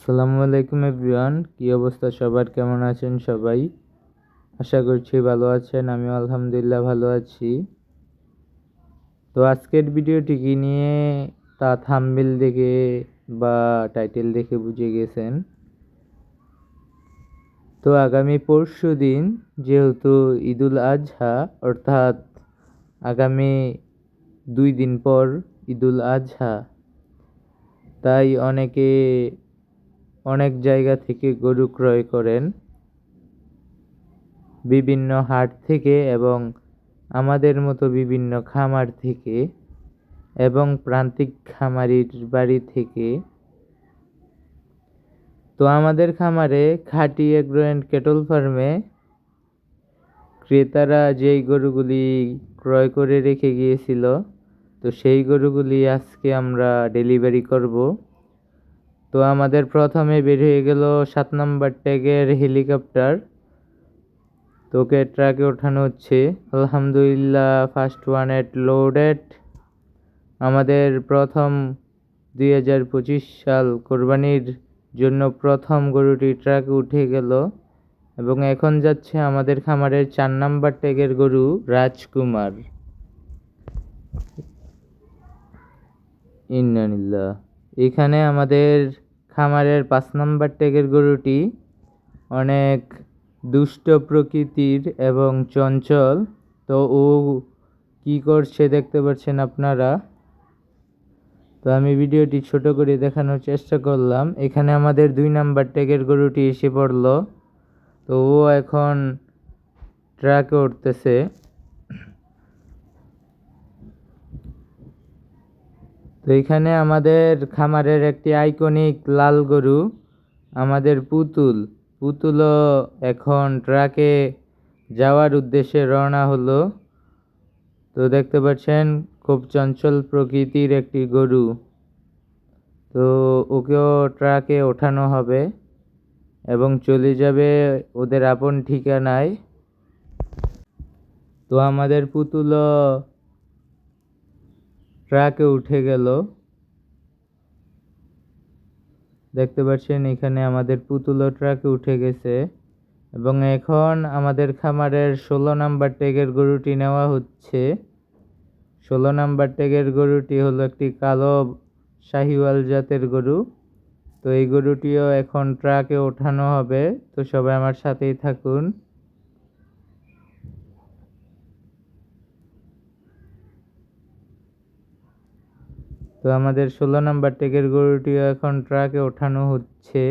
আসসালামু আলাইকুম এভরিওয়ান, কী অবস্থা সবার? কেমন আছেন সবাই? আশা করছি ভালো আছেন, আমিও আলহামদুলিল্লাহ ভালো আছি। তো আজকের ভিডিওটি কি নিয়ে? তা থাম্বেল দেখে বা টাইটেল দেখে বুঝে গেছেন। তো আগামী পরশু দিন যেহেতু ঈদুল আজহা, অর্থাৎ আগামী দুই দিন পর ঈদুল আজহা, তাই অনেকে অনেক জায়গা থেকে গরু ক্রয় করেন। বিভিন্ন হাট থেকে এবং আমাদের মতো বিভিন্ন খামার থেকে এবং প্রান্তিক খামারির বাড়ি থেকে। তো আমাদের খামারে খাঁটি এগ্রো অ্যান্ড কেটল ফার্মে ক্রেতারা যেই গরুগুলি ক্রয় করে রেখে গিয়েছিল, তো সেই গরুগুলি আজকে আমরা ডেলিভারি করব। তো আমাদের প্রথমে বের হয়ে গেল সাত নম্বর ট্যাগের হেলিকপ্টার। তোকে ট্রাকে ওঠানো হচ্ছে। আলহামদুলিল্লাহ ফার্স্ট ওয়ান এট লোডেড আমাদের প্রথম দুই হাজার পঁচিশ সাল কোরবানির জন্য প্রথম গরুটি ট্রাকে উঠে গেল এবং এখন যাচ্ছে আমাদের খামারের চার নাম্বার ট্যাগের গরু রাজকুমার। ইন্নানিল্লাহ। এখানে আমাদের খামারের পাঁচ নাম্বার ট্যাগের গরুটি অনেক দুষ্ট প্রকৃতির এবং চঞ্চল। তো ও কি করছে দেখতে পাচ্ছেন আপনারা? তো আমি ভিডিওটি ছোট করে দেখানোর চেষ্টা করলাম। এখানে আমাদের দুই নাম্বার ট্যাগের গরুটি এসে পড়ল। তো ও এখন ট্রাকে উঠতেছে। তো এখানে আমাদের খামারের একটি আইকনিক লাল গরু, আমাদের পুতুল। পুতুলও এখন ট্রাকে যাওয়ার উদ্দেশ্যে রওনা হলো। তো দেখতে পাচ্ছেন, খুব চঞ্চল প্রকৃতির একটি গরু। তো ওকেও ট্রাকে ওঠানো হবে এবং চলে যাবে ওদের আপন ঠিকানায়। তো আমাদের পুতুলও ট্রাকে উঠে গেল। দেখতে পাচ্ছেন, এখানে আমাদের পুতুলও ট্রাকে উঠে গেছে এবং এখন আমাদের খামারের ষোলো নাম্বার ট্যাগের গরুটি নেওয়া হচ্ছে। ষোলো নাম্বার ট্যাগের গরুটি হলো একটি কালো শাহিওয়াল জাতের গরু। তো এই গরুটিও এখন ট্রাকে ওঠানো হবে। তো সবাই আমার সাথেই থাকুন। তো আমাদের ষোলো নাম্বার ট্যাগের গরুটিও এখন ট্রাকে ওঠানো হচ্ছে।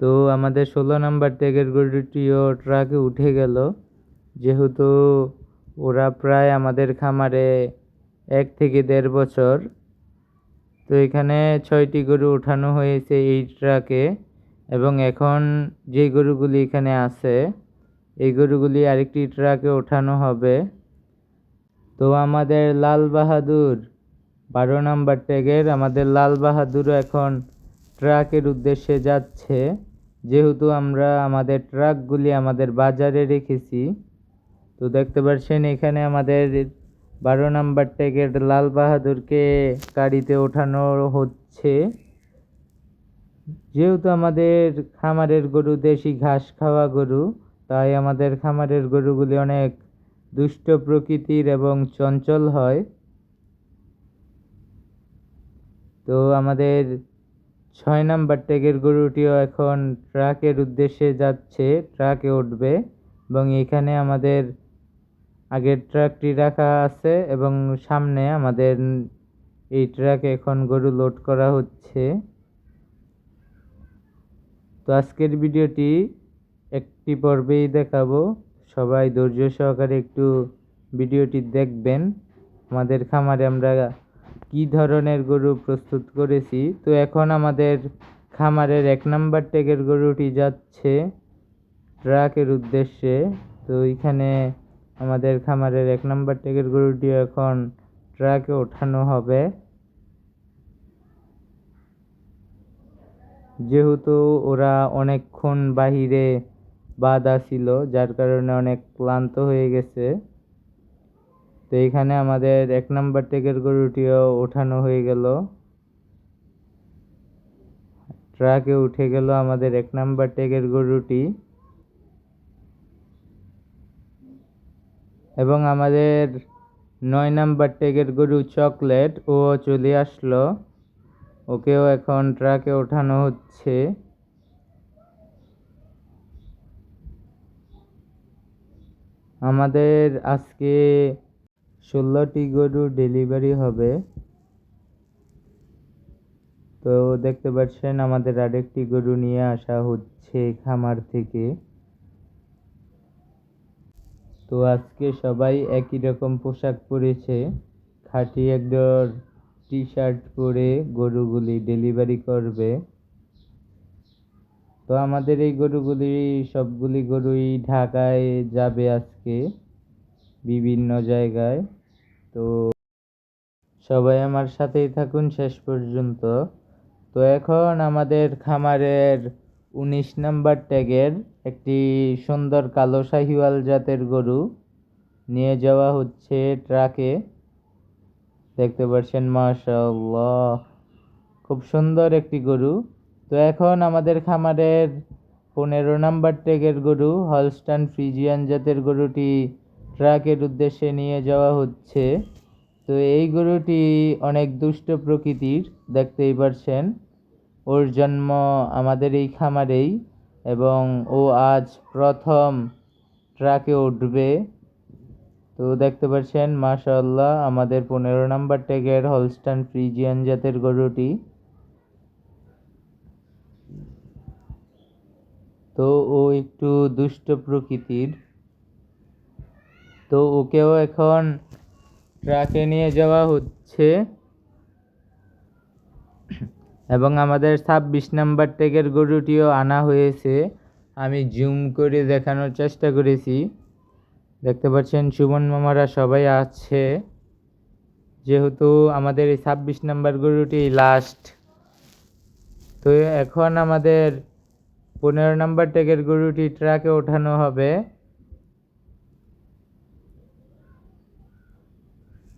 তো আমাদের ষোলো নাম্বার ট্যাগের গরুটিও ট্রাকে উঠে গেল। যেহেতু ওরা প্রায় আমাদের খামারে এক থেকে দেড় বছর। তো এখানে ছয়টি গরু উঠানো হয়েছে এই ট্রাকে এবং এখন যে গরুগুলি এখানে আছে, এই গরুগুলি আরেকটি ট্রাকে ওঠানো হবে। তো আমাদের লাল বাহাদুর, বারো নাম্বার ট্যাগের আমাদের লাল বাহাদুরও এখন ট্রাকের উদ্দেশ্যে যাচ্ছে। যেহেতু আমরা আমাদের ট্রাকগুলি আমাদের বাজারে রেখেছি, তো দেখতে পাচ্ছেন এখানে আমাদের বারো নাম্বার ট্যাগের লাল বাহাদুরকে গাড়িতে ওঠানো হচ্ছে। যেহেতু আমাদের খামারের গরু দেশি ঘাস খাওয়া গরু, তাই আমাদের খামারের গরুগুলি অনেক দুষ্ট প্রকৃতির এবং চঞ্চল হয়। তো আমাদের ছয় নাম্বার ট্যাগের গরুটিও এখন ট্রাকের উদ্দেশ্যে যাচ্ছে, ট্রাকে উঠবে এবং এখানে আমাদের আগের ট্রাকটি রাখা আছে এবং সামনে আমাদের এই ট্রাকে এখন গরু লোড করা হচ্ছে। তো আজকের ভিডিওটি একটি পর্বেই দেখাবো। সবাই ধৈর্য সহকারে একটু ভিডিওটি দেখবেন। আমাদের খামারে আমরা কি ধরনের গরু প্রস্তুত করেছি? তো এখন আমাদের খামারের এক নাম্বার ট্যাগের গরুটি যাচ্ছে ট্রাকের উদ্দেশ্যে। তো এখানে আমাদের খামারের এক নম্বর ট্যাগের গরুটি এখন ট্রাকে ওঠানো হবে। যেহেতু ওরা অনেকক্ষণ বাহিরে বাঁধা ছিল, যার কারণে অনেক ক্লান্ত হয়ে গেছে। তো এখানে আমাদের এক নাম্বার টেকের গরুটিও ওঠানো হয়ে গেল। ট্রাকে উঠে গেল আমাদের এক নাম্বার টেকের গরুটি। এবং আমাদের নয় নাম্বার টেকের গরু চকলেট ও চলে আসলো। ওকেও এখন ট্রাকে ওঠানো হচ্ছে। আমাদের আজকে ষোলোটি গরু ডেলিভারি হবে। তো দেখতে পাচ্ছেন, আমাদের আরেকটি গরু নিয়ে আসা হচ্ছে খামার থেকে। তো আজকে সবাই একই রকম পোশাক পরেছে। খাঁটি একদর টি শার্ট পরে গরুগুলি ডেলিভারি করবে। তো আমাদের এই গরুগুলি, সবগুলি গরুই ঢাকায় যাবে আজকে বিভিন্ন জায়গায়। তো সবাই আমার সাথেই থাকুন শেষ পর্যন্ত। তো এখন আমাদের খামারের উনিশ নাম্বার ট্যাগের একটি সুন্দর কালো শাহিওয়াল জাতের গরু নিয়ে যাওয়া হচ্ছে ট্রাকে। দেখতে পাচ্ছেন মাশাআল্লাহ। খুব সুন্দর একটি গরু। তো এখন আমাদের খামারের পনেরো নাম্বার ট্যাগের গরু, হলস্টান ফ্রিজিয়ান জাতের গরুটি ট্রাকের উদ্দেশ্যে নিয়ে যাওয়া হচ্ছে। তো এই গরুটি অনেক দুষ্ট প্রকৃতির, দেখতেই পারছেন। ওর জন্ম আমাদের এই খামারেই এবং ও আজ প্রথম ট্রাকে উঠবে। তো দেখতে পাচ্ছেন, মাশাআল্লাহ, আমাদের পনেরো নাম্বার ট্যাগের হলস্টান ফ্রিজিয়ান জাতের গরুটি। তো ও একটু দুষ্ট প্রকৃতির। তো ওকেও এখন ট্রাকে নিয়ে যাওয়া হচ্ছে। এবং আমাদের ছাব্বিশ নাম্বার ট্যাগের গরুটিও আনা হয়েছে। আমি জুম করে দেখানোর চেষ্টা করেছি। দেখতে পাচ্ছেন সুমন মামারা সবাই আছে। যেহেতু আমাদের এই ছাব্বিশ নাম্বার গরুটি লাস্ট তো এখন আমাদের পনেরো নাম্বার ট্যাগের গরুটি ট্রাকে ওঠানো হবে।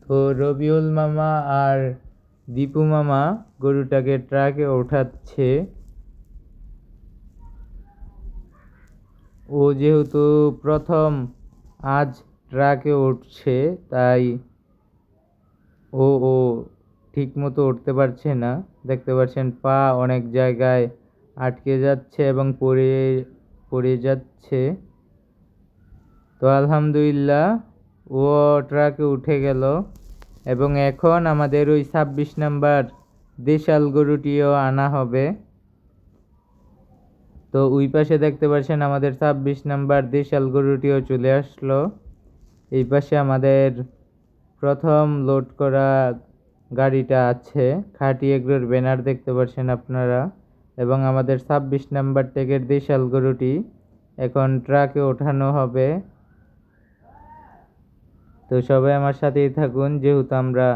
তো রবিউল মামা আর দীপু মামা গরুটাকে ট্রাকে ওঠাচ্ছে। ও যেহেতু প্রথম আজ ট্রাকে উঠছে, তাই ও ও ঠিক মতো উঠতে পারছে না। দেখতে পাচ্ছেন, পা অনেক জায়গায় আটকে যাচ্ছে এবং পড়ে পড়ে যাচ্ছে। তো আলহামদুলিল্লাহ, ও ট্রাকে উঠে গেল। এবং এখন আমাদের ওই ছাব্বিশ নাম্বার দেশাল গরুটিও আনা হবে। তো ওই পাশে দেখতে পাচ্ছেন আমাদের ছাব্বিশ নাম্বার দেশাল গরুটিও চলে আসলো। এই পাশে আমাদের প্রথম লোড করা গাড়িটা আছে, খাটি এগুলোর ব্যানার দেখতে পাচ্ছেন আপনারা। এবং আমাদের ছাব্বিশ নাম্বার ট্যাগের দেশাল গরুটি এখন ট্রাকে ওঠানো হবে। তো সবাই আমার সাথেই থাকুন। যেহেতু আমরা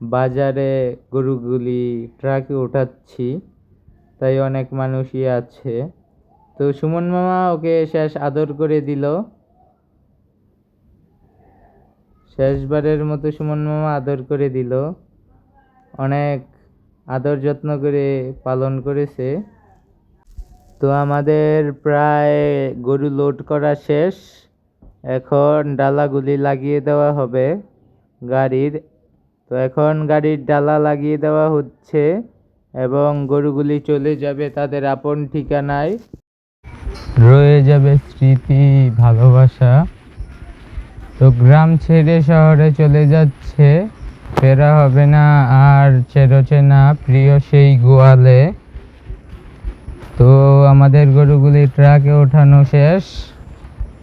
বাজারে গরুগুলি, ট্রাকে ওঠাচ্ছি, তাই অনেক মানুষই আছে। তো সুমন মামা ওকে শেষ আদর করে দিল। শেষবারের মতো সুমন মামা আদর করে দিল। অনেক আদর যত্ন করে পালন করেছে। তো আমাদের প্রায় গরু লোড করা শেষ। এখন ডালাগুলি লাগিয়ে দেওয়া হবে গাড়ির। তো এখন গাড়ির ডালা লাগিয়ে দেওয়া হচ্ছে এবং গরুগুলি চলে যাবে তাদের আপন ঠিকানায়। রয়ে যাবে স্মৃতি, ভালোবাসা। তো গ্রাম ছেড়ে শহরে চলে যাচ্ছে। ফেরা হবে না আর চেরোচেনা প্রিয় সেই গোয়ালে। তো আমাদের গরুগুলি ট্রাকে ওঠানো শেষ।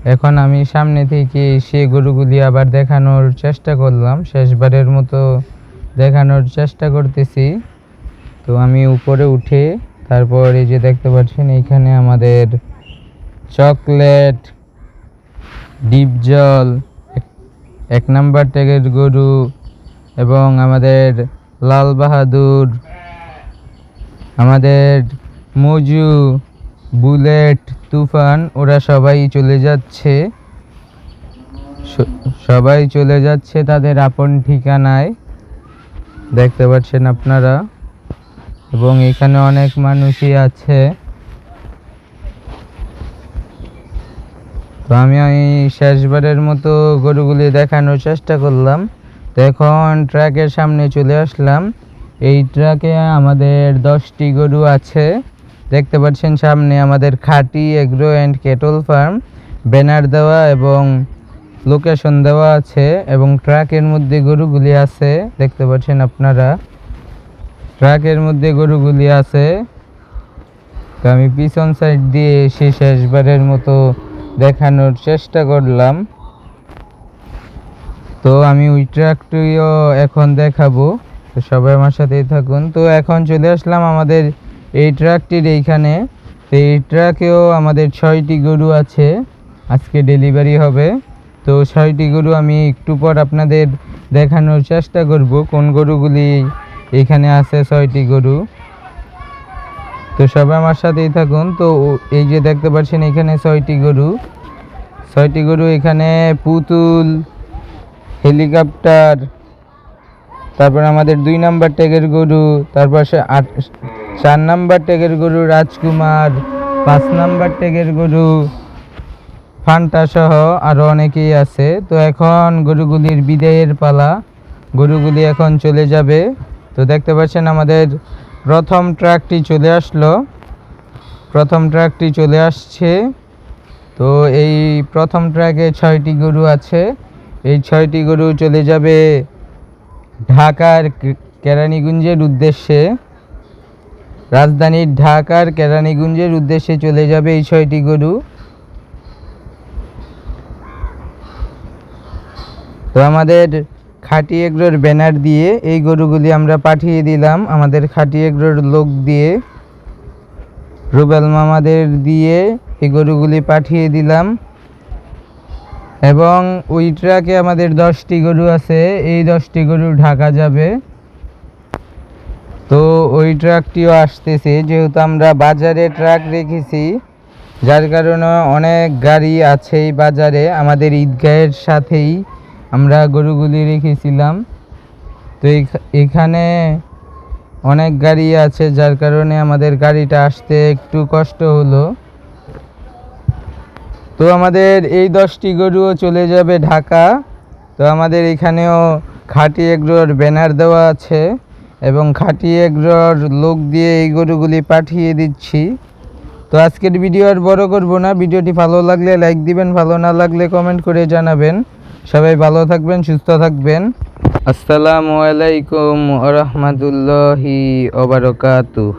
এখন আমি সামনে থেকে সে গরুগুলি আবার দেখানোর চেষ্টা করলাম, শেষবারের মতো দেখানোর চেষ্টা করতেছি। তো আমি উপরে উঠে, তারপর এই যে দেখতে পাচ্ছেন এইখানে আমাদের চকলেট, ডিপ জল, এক- নাম্বার ট্যাগের গরু এবং আমাদের লাল বাহাদুর, আমাদের মজু বুলেট, তুফান, ওরা সবাই চলে যাচ্ছে। সবাই চলে যাচ্ছে তাদের আপন ঠিকানায়। দেখতে পাচ্ছেন আপনারা? এবং এখানে অনেক মানুষই আছে। তো আমি শেষবারের মতো গরুগুলি দেখানোর চেষ্টা করলাম। তো এখন ট্রাকের সামনে চলে আসলাম। এই ট্রাকে আমাদের দশটি গরু আছে। দেখতে পাচ্ছেন সামনে আমাদের খাটি agro and cattle farm. Banner দেওয়া এবং লোকেশন দেওয়া আছে এবং ট্রাকের মধ্যে গরুগুলি আছে, দেখতে পাচ্ছেন আপনারা। ট্রাকের মধ্যে গরুগুলি আছে। তো আমি পিছন সাইড দিয়ে এসে শেষবারের মতো দেখানোর চেষ্টা করলাম। তো আমি ওই ট্রাকটিও এখন দেখাবো। তো সবাই আমার সাথেই থাকুন। তো এখন চলে আসলাম আমাদের এই ট্রাকটির এইখানে। তো এই ট্রাকেও আমাদের ছয়টি গরু আছে। আজকে ডেলিভারি হবে। তো ছয়টি গরু আমি একটু পর আপনাদের দেখানোর চেষ্টা করব কোন গরুগুলি এখানে আছে, ছয়টি গরু। তো সবাই আমার সাথেই থাকুন। তো এই যে দেখতে পাচ্ছেন এখানে ছয়টি গরু। ছয়টি গরু এখানে পুতুল, হেলিকপ্টার, তারপর আমাদের দুই নাম্বার ট্যাগের গরু, তারপর আট চার নাম্বার ট্যাগের গরু রাজকুমার, পাঁচ নাম্বার ট্যাগের গরু ফান্টা সহ আরও অনেকেই আছে। তো এখন গরুগুলির বিদায়ের পালা। গরুগুলি এখন চলে যাবে। তো দেখতে পাচ্ছেন আমাদের প্রথম ট্রাকটি চলে আসলো। প্রথম ট্রাকটি চলে আসছে। তো এই প্রথম ট্রাকে ছয়টি গরু আছে। এই ছয়টি গরু চলে যাবে ঢাকার কেরানীগঞ্জের উদ্দেশ্যে। রাজধানীর ঢাকার কেরানীগঞ্জের উদ্দেশ্যে চলে যাবে এই ছয়টি গরু। তো আমাদের খাটি এগ্রোর ব্যানার দিয়ে এই গরুগুলি আমরা পাঠিয়ে দিলাম। আমাদের খাটি এগ্রোর লোক দিয়ে, রুবেল মামাদের দিয়ে এই গরুগুলি পাঠিয়ে দিলাম। এবং ওই ট্রাকে আমাদের দশটি গরু আছে। এই দশটি গরু ঢাকা যাবে। তো ওই ট্রাকটিও আসতেছে। যেহেতু আমরা বাজারে ট্রাক রেখেছি, যার কারণে অনেক গাড়ি আছে এই বাজারে। আমাদের ঈদগাহের সাথেই আমরা গরুগুলি রেখেছিলাম। তো এখানে অনেক গাড়ি আছে, যার কারণে আমাদের গাড়িটা আসতে একটু কষ্ট হলো। তো আমাদের এই দশটি গরুও চলে যাবে ঢাকা। তো আমাদের এখানেও খাটি এগ্রোর ব্যানার দেওয়া আছে। এবং খাঁটি এগ্রোর লোক দিয়ে এই গরুগুলি পাঠিয়ে দিচ্ছি। তো আজকের ভিডিও আর বড় করব না। ভিডিওটি ভালো লাগলে লাইক দিবেন, ভালো না লাগলে কমেন্ট করে জানাবেন। সবাই ভালো থাকবেন, সুস্থ থাকবেন। আসসালামু আলাইকুম রহমতুল্লাহি ওবারকাতুহ